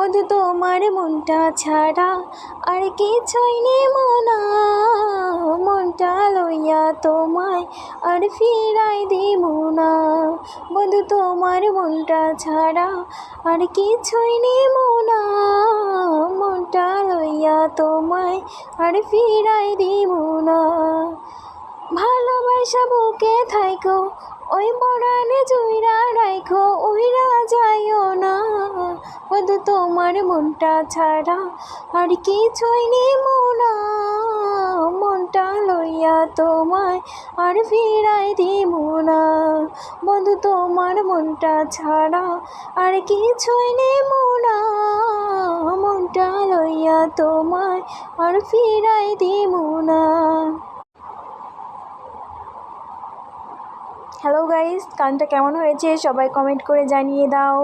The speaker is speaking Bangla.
বন্ধু, তোমার মনটা ছাড়া আর কিছুই নেব না। মনটা লইয়া তোমায় আর ফিরাই দিব না। বন্ধু, তোমার মনটা ছাড়া আর কিছুই নেব না। মনটা লইয়া তোমায় আর ফিরাই দিব না। ভালোবাসা বুকে থাইকো, ওই পড়ানে জুইরা রাইখো, উইরা যাইও বন্ধু তোমার মনটা ছাড়া আর কিছুই নেব মোনা। মনটা লইয়া তোমায় আর ফিরাই দিব না। বন্ধু তোমার মনটা ছাড়া আর কিছুই নেব না মনটা লইয়া তোমায় আর ফিরাই দিব না। হ্যালো গাইস গানটা কেমন হয়েছে সবাই কমেন্ট করে জানিয়ে দাও।